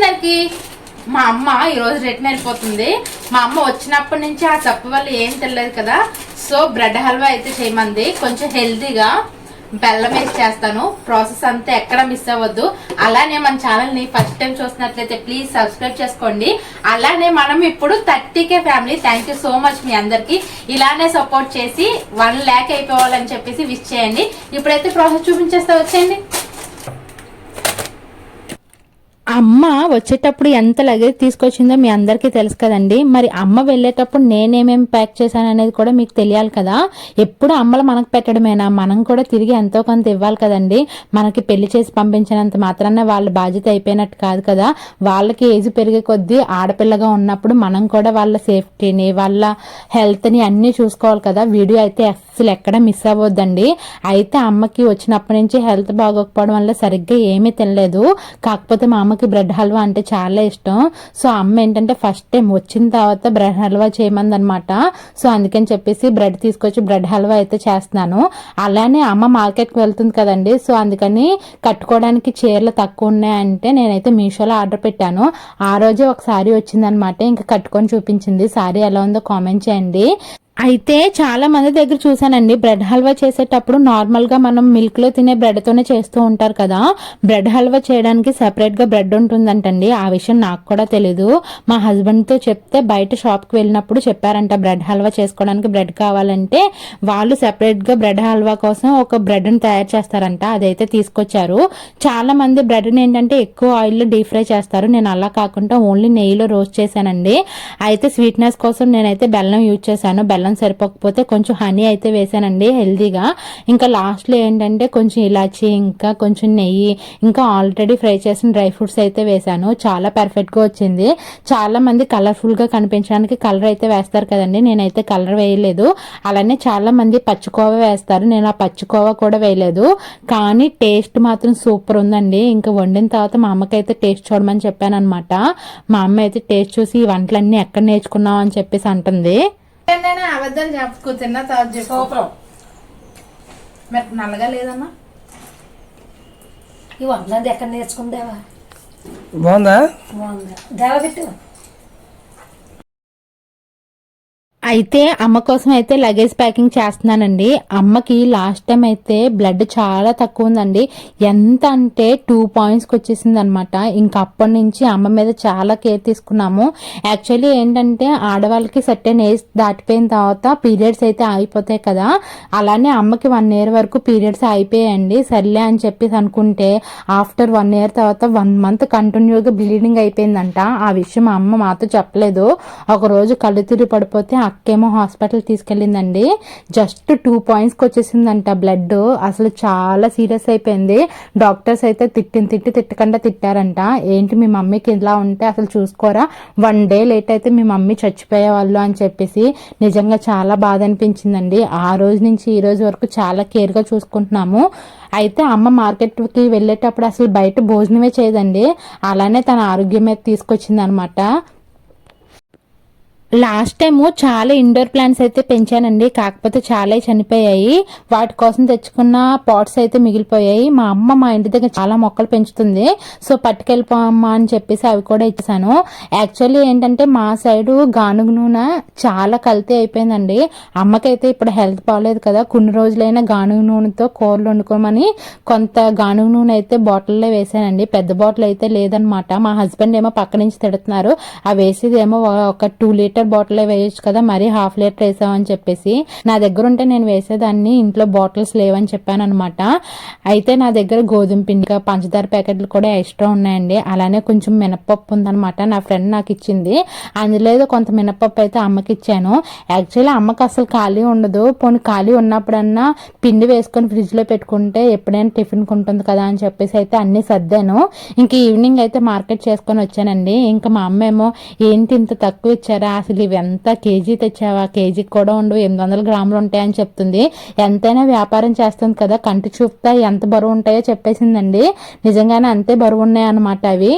అందరికి మా అమ్మ ఈరోజు రిటర్న్ అయిపోతుంది. మా అమ్మ వచ్చినప్పటి నుంచి ఆ తప్పు వల్ల ఏం తెలియదు కదా. సో బ్రెడ్ హల్వా అయితే చేయమంది. కొంచెం హెల్తీగా బెల్లం వేసి చేస్తాను. ప్రాసెస్ అంతా ఎక్కడ మిస్ అవ్వద్దు. అలానే మన ఛానల్ని ఫస్ట్ టైం చూసినట్లయితే ప్లీజ్ సబ్స్క్రైబ్ చేసుకోండి. అలానే మనం ఇప్పుడు thirty K family. Thank you so much మీ అందరికి. ఇలానే సపోర్ట్ చేసి వన్ ల్యాక్ అయిపోవాలని చెప్పేసి విష్ చేయండి. ఇప్పుడైతే ప్రాసెస్ చూపించేస్తా వచ్చేయండి. అమ్మ వచ్చేటప్పుడు ఎంత లగేజ్ తీసుకొచ్చిందో మీ అందరికీ తెలుసు కదండి. మరి అమ్మ వెళ్ళేటప్పుడు నేనేమేమి ప్యాక్ చేశాను అనేది కూడా మీకు తెలియాలి కదా. ఎప్పుడు అమ్మలు మనకు పెట్టడమేనా? మనం కూడా తిరిగి ఎంతో కొంత ఇవ్వాలి కదండి. మనకి పెళ్ళి చేసి పంపించినంత మాత్రాన వాళ్ళ బాధ్యత అయిపోయినట్టు కాదు కదా. వాళ్ళకి ఏజ్ పెరిగే కొద్దీ ఆడపిల్లగా ఉన్నప్పుడు మనం కూడా వాళ్ళ సేఫ్టీని వాళ్ళ హెల్త్ని అన్నీ చూసుకోవాలి కదా. వీడియో అయితే అస్సలు ఎక్కడ మిస్ అవ్వద్దండి. అయితే అమ్మకి వచ్చినప్పటి నుంచి హెల్త్ బాగోకపోవడం వల్ల సరిగ్గా ఏమీ తినలేదు. కాకపోతే మా అమ్మకి బ్రెడ్ హల్వా అంటే చాలా ఇష్టం. సో అమ్మ ఏంటంటే ఫస్ట్ టైం వచ్చిన తర్వాత బ్రెడ్ హల్వా చేయమంది అనమాట సో అందుకని చెప్పేసి బ్రెడ్ తీసుకొచ్చి బ్రెడ్ హల్వా అయితే చేస్తున్నాను. అలానే అమ్మ మార్కెట్కి వెళ్తుంది కదండి. సో అందుకని కట్టుకోవడానికి చీరలు తక్కువ ఉన్నాయంటే నేనైతే మీషోలో ఆర్డర్ పెట్టాను. ఆ రోజే ఒక సారీ వచ్చిందనమాట. ఇంకా కట్టుకొని చూపించింది. సారీ ఎలా ఉందో కామెంట్ చేయండి. అయితే చాలా మంది దగ్గర చూసానండి బ్రెడ్ హల్వా చేసేటప్పుడు నార్మల్గా మనం మిల్క్లో తినే బ్రెడ్ తోనే చేస్తూ ఉంటారు కదా బ్రెడ్ హల్వా చేయడానికి సెపరేట్గా బ్రెడ్ ఉంటుందంటండి. ఆ విషయం నాకు కూడా తెలీదు. మా హస్బెండ్తో చెప్తే బయట షాప్కి వెళ్ళినప్పుడు చెప్పారంట బ్రెడ్ హల్వా చేసుకోవడానికి బ్రెడ్ కావాలంటే వాళ్ళు సెపరేట్గా బ్రెడ్ హల్వా కోసం ఒక బ్రెడ్ని తయారు చేస్తారంట అదైతే తీసుకొచ్చారు. చాలా మంది బ్రెడ్ని ఏంటంటే ఎక్కువ ఆయిల్లో డీప్ ఫ్రై చేస్తారు. నేను అలా కాకుండా ఓన్లీ నెయ్యిలో రోస్ట్ చేశానండి. అయితే స్వీట్నెస్ కోసం నేనైతే బెల్లం యూజ్ చేశాను. బెల్లం సరిపోకపోతే కొంచెం హనీ అయితే వేసానండి హెల్దీగా. ఇంకా లాస్ట్లో ఏంటంటే కొంచెం ఇలాచి ఇంకా కొంచెం నెయ్యి ఇంకా ఆల్రెడీ ఫ్రై చేసిన డ్రై ఫ్రూట్స్ అయితే వేసాను. చాలా పర్ఫెక్ట్గా వచ్చింది. చాలా మంది కలర్ఫుల్గా కనిపించడానికి కలర్ అయితే వేస్తారు కదండి. నేనైతే కలర్ వేయలేదు. అలానే చాలా మంది పచ్చికోవ వేస్తారు. నేను ఆ పచ్చికోవ కూడా వేయలేదు. కానీ టేస్ట్ మాత్రం సూపర్ ఉందండి. ఇంకా వండిన తర్వాత మా అమ్మకైతే టేస్ట్ చూడమని చెప్పాను అనమాట మా అమ్మ అయితే టేస్ట్ చూసి ఈ వంటలన్నీ ఎక్కడ నేర్చుకున్నావు అని చెప్పేసి అంటుంది. అబద్ధాలు చెప్పుకో తిన్న తర్వాత సూపర్. మరి నల్లగా లేదమ్మా ఈ వందది ఎక్కడ నేర్చుకుందేవా? బాగుందా? బాగుందా. దేవా పెట్టు. అయితే అమ్మ కోసం అయితే లగేజ్ ప్యాకింగ్ చేస్తున్నానండి. అమ్మకి లాస్ట్ టైం అయితే బ్లడ్ చాలా తక్కువ ఉందండి. ఎంత అంటే టూ పాయింట్స్కి వచ్చేసింది అనమాట ఇంకా అప్పటి నుంచి అమ్మ మీద చాలా కేర్ తీసుకున్నాము. యాక్చువల్లీ ఏంటంటే ఆడవాళ్ళకి సర్టెన్ ఏజ్ దాటిపోయిన తర్వాత పీరియడ్స్ అయితే ఆగిపోతాయి కదా. అలానే అమ్మకి వన్ ఇయర్ వరకు పీరియడ్స్ అయిపోయాయండి. సర్లే అని చెప్పేసి అనుకుంటే ఆఫ్టర్ వన్ ఇయర్ తర్వాత వన్ మంత్ కంటిన్యూగా బ్లీడింగ్ అయిపోయిందంట. ఆ విషయం అమ్మ మాతో చెప్పలేదు. ఒకరోజు కళ్ళు తిరిగి పడిపోతే అక్కేమో హాస్పిటల్ తీసుకెళ్ళిందండి. జస్ట్ టూ పాయింట్స్కి వచ్చేసిందంట బ్లడ్ అసలు చాలా సీరియస్ అయిపోయింది. డాక్టర్స్ అయితే తిట్టిన తిట్టి తిట్టకుండా తిట్టారంట. ఏంటి మీ మమ్మీకి ఇలా ఉంటే అసలు చూసుకోరా? వన్ డే లేట్ అయితే మీ మమ్మీ చచ్చిపోయేవాళ్ళు అని చెప్పేసి నిజంగా చాలా బాధ అనిపించిందండి. ఆ రోజు నుంచి ఈ రోజు వరకు చాలా కేర్గా చూసుకుంటున్నాము. అయితే అమ్మ మార్కెట్కి వెళ్ళేటప్పుడు అసలు బయట భోజనమే చేయదండి. అలానే తన ఆరోగ్యం మీద తీసుకొచ్చింది అనమాట లాస్ట్ టైం చాలా ఇండోర్ ప్లాంట్స్ అయితే పెంచానండి. కాకపోతే చాలా చనిపోయాయి. వాటి కోసం తెచ్చుకున్న పాట్స్ అయితే మిగిలిపోయాయి. మా అమ్మ మా ఇంటి దగ్గర చాలా మొక్కలు పెంచుతుంది. సో పట్టుకెళ్ళిపోమ్మా అని చెప్పేసి అవి కూడా ఇచ్చేసాను. యాక్చువల్లీ ఏంటంటే మా సైడు గానుగ నూనె చాలా కల్తీ అయిపోయిందండి. అమ్మకైతే ఇప్పుడు హెల్త్ బాగాలేదు కదా. కొన్ని రోజులైనా గానుగ నూనెతో కూరలు వండుకోమని కొంత గానుగ నూనె అయితే బాటిల్లో వేసానండి. పెద్ద బాటిల్ అయితే లేదనమాట మా హస్బెండ్ ఏమో పక్క నుంచి తిడుతున్నారు. అవి వేసేది ఏమో ఒక టూ లీటర్ బాటిల్ వేయొచ్చు కదా మరీ హాఫ్ లీటర్ వేసామని చెప్పేసి. నా దగ్గర ఉంటే నేను వేసేదాన్ని ఇంట్లో బాటిల్స్ లేవని చెప్పాను అనమాట అయితే నా దగ్గర గోధుమ పిండి పంచదార ప్యాకెట్లు కూడా ఎక్స్ట్రా ఉన్నాయండి. అలానే కొంచెం మినపప్పు ఉందనమాట నా ఫ్రెండ్ నాకు ఇచ్చింది. అందులో కొంత మినపప్పు అయితే అమ్మకి ఇచ్చాను. యాక్చువల్లీ అమ్మకి అసలు ఖాళీ ఉండదు. పోనీ ఖాళీ ఉన్నప్పుడన్నా పిండి వేసుకొని ఫ్రిడ్జ్లో పెట్టుకుంటే ఎప్పుడైనా టిఫిన్ ఉంటుంది కదా అని చెప్పేసి అయితే అన్ని సర్దాను. ఇంక ఈవినింగ్ అయితే మార్కెట్ చేసుకొని వచ్చానండి. ఇంకా మా అమ్మ ఏమో ఏంటి ఇంత తక్కువ ఇచ్చారా? అసలు ఇవి ఎంత కేజీ తెచ్చావా? కేజీకి కూడా ఉండవు ఎనిమిది వందల గ్రాములు ఉంటాయని చెప్తుంది. ఎంతైనా వ్యాపారం చేస్తుంది కదా కంటి చూపుతా ఎంత బరువు ఉంటాయో చెప్పేసిందండి. నిజంగానే అంతే బరువు ఉన్నాయన్నమాట అవి.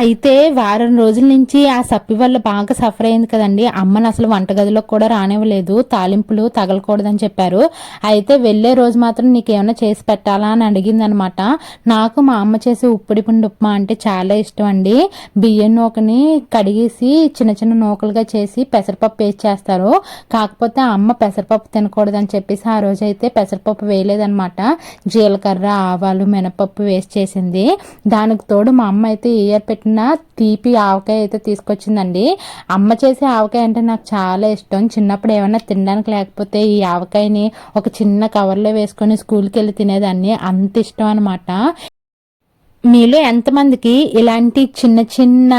అయితే వారం రోజుల నుంచి ఆ సప్పి వల్ల బాగా సఫర్ అయింది కదండి. అమ్మని అసలు వంటగదిలోకి కూడా రానివ్వలేదు. తాలింపులు తగలకూడదని చెప్పారు. అయితే వెళ్ళే రోజు మాత్రం నీకు ఏమైనా చేసి పెట్టాలా అని అడిగింది అనమాట నాకు మా అమ్మ చేసే ఉప్పుడి పిండి ఉప్మా అంటే చాలా ఇష్టం అండి. బియ్యం నూకని కడిగేసి చిన్న చిన్న నూకలుగా చేసి పెసరపప్పు వేసి చేస్తారు. కాకపోతే అమ్మ పెసరపప్పు తినకూడదని చెప్పేసి ఆ రోజు అయితే పెసరపప్పు వేయలేదనమాట. జీలకర్ర ఆవాలు మినపప్పు వేసి చేసింది. దానికి తోడు మా అమ్మ అయితే ఇయర్ పెట్టిన తీపి ఆవకాయ అయితే తీసుకొచ్చిందండి. అమ్మ చేసే ఆవకాయ అంటే నాకు చాలా ఇష్టం. చిన్నప్పుడు ఏమైనా తినడానికి లేకపోతే ఈ ఆవకాయని ఒక చిన్న కవర్లో వేసుకొని స్కూల్కి వెళ్ళి తినేదాన్ని. అంత ఇష్టం అనమాట మీలో ఎంతమందికి ఇలాంటి చిన్న చిన్న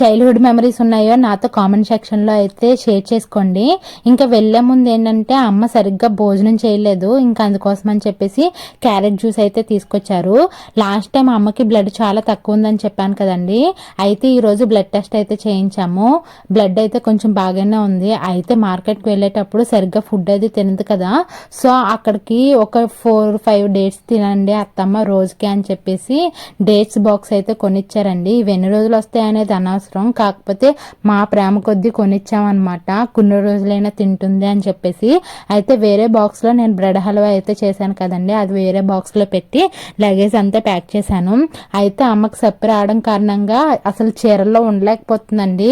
చైల్డ్హుడ్ మెమరీస్ ఉన్నాయో నాతో కామెంట్ సెక్షన్లో అయితే షేర్ చేసుకోండి. ఇంకా వెళ్ళే ముందు ఏంటంటే అమ్మ సరిగ్గా భోజనం చేయలేదు ఇంకా అందుకోసం అని చెప్పేసి క్యారెట్ జ్యూస్ అయితే తీసుకొచ్చారు. లాస్ట్ టైం అమ్మకి బ్లడ్ చాలా తక్కువ ఉందని చెప్పాను కదండి. అయితే ఈరోజు బ్లడ్ టెస్ట్ అయితే చేయించాము. బ్లడ్ అయితే కొంచెం బాగానే ఉంది. అయితే మార్కెట్కి వెళ్ళేటప్పుడు సరిగ్గా ఫుడ్ అది తినదు కదా. సో అక్కడికి ఒక ఫోర్ ఫైవ్ డేట్స్ తినండి అత్తమ్మ రోజుకి అని చెప్పేసి డేట్స్ బాక్స్ అయితే కొనిచ్చారండి. ఇవి ఎన్ని రోజులు వస్తాయి అనేది అనవసరం. కాకపోతే మా ప్రేమ కొద్దీ కొనిచ్చామన్నమాట. కొన్ని రోజులైనా తింటుంది అని చెప్పేసి. అయితే వేరే బాక్స్లో నేను బ్రెడ్ హల్వా అయితే చేశాను కదండి. అది వేరే బాక్స్లో పెట్టి లగేజ్ అంతా ప్యాక్ చేశాను. అయితే అమ్మకి సప్పి రావడం కారణంగా అసలు చీరల్లో ఉండలేకపోతుందండి.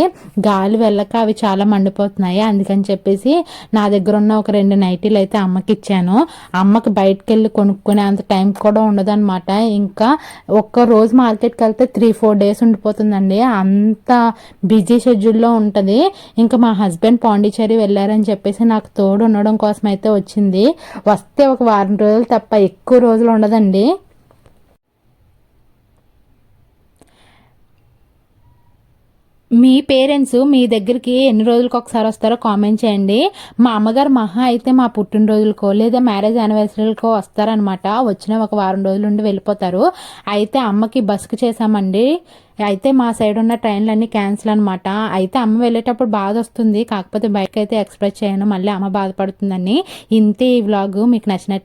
గాలి వెళ్ళక అవి చాలా మండిపోతున్నాయి. అందుకని చెప్పేసి నా దగ్గర ఉన్న ఒక రెండు నైటీలు అయితే అమ్మకి ఇచ్చాను. అమ్మకి బయటకు వెళ్ళి కొనుక్కునే అంత టైం కూడా ఉండదన్నమాట. ఇంకా ఒక్క రోజు మార్కెట్కి వెళ్తే త్రీ ఫోర్ డేస్ ఉండిపోతుందండి. అంత బిజీ షెడ్యూల్లో ఉంటుంది. ఇంకా మా హస్బెండ్ పాండిచేరి వెళ్ళారని చెప్పేసి నాకు తోడు ఉండడం కోసం అయితే వచ్చింది. వస్తే ఒక వారం రోజులు తప్ప ఎక్కువ రోజులు ఉండదండి. మీ పేరెంట్స్ మీ దగ్గరికి ఎన్ని రోజులకు ఒకసారి వస్తారో కామెంట్ చేయండి. మా అమ్మగారు మహా అయితే మా పుట్టినరోజులకో లేదా మ్యారేజ్ యానివర్సరీలకో వస్తారనమాట వచ్చిన ఒక వారం రోజులు ఉండి వెళ్ళిపోతారు. అయితే అమ్మకి బస్కు చేసామండి అయితే మా సైడ్ ఉన్న ట్రైన్లన్నీ క్యాన్సిల్ అనమాట అయితే అమ్మ వెళ్ళేటప్పుడు బాధ వస్తుంది. కాకపోతే బైక్ అయితే ఎక్స్ప్రెస్ చేయను. మళ్ళీ అమ్మ బాధపడుతుందని. ఇంతే ఈ వ్లాగ్. మీకు నచ్చినట్టు